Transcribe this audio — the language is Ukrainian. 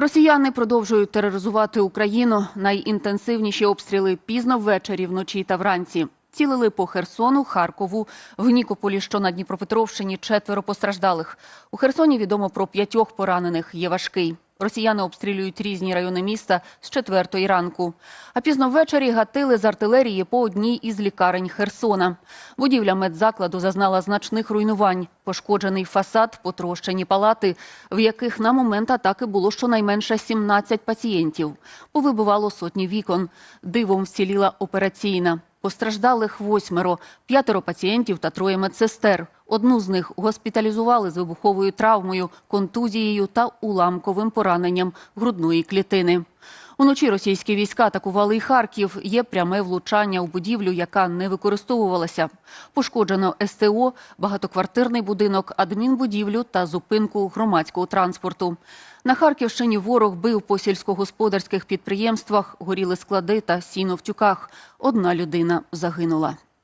Росіяни продовжують тероризувати Україну. Найінтенсивніші обстріли пізно ввечері, вночі та вранці. Цілили по Херсону, Харкову, в Нікополі, що на Дніпропетровщині, четверо постраждалих. У Херсоні відомо про п'ятьох поранених. Є важкий. Росіяни обстрілюють різні райони міста з четвертої ранку. А пізно ввечері гатили з артилерії по одній із лікарень Херсона. Будівля медзакладу зазнала значних руйнувань. Пошкоджений фасад, потрощені палати, в яких на момент атаки було щонайменше 17 пацієнтів. Повибивало сотні вікон. Дивом вціліла операційна. Постраждалих восьмеро, п'ятеро пацієнтів та троє медсестер. Одну з них госпіталізували з вибуховою травмою, контузією та уламковим пораненням грудної клітини. Уночі російські війська атакували і Харків. Є пряме влучання у будівлю, яка не використовувалася. Пошкоджено СТО, багатоквартирний будинок, адмінбудівлю та зупинку громадського транспорту. На Харківщині ворог бив по сільськогосподарських підприємствах, горіли склади та сіно в тюках. Одна людина загинула.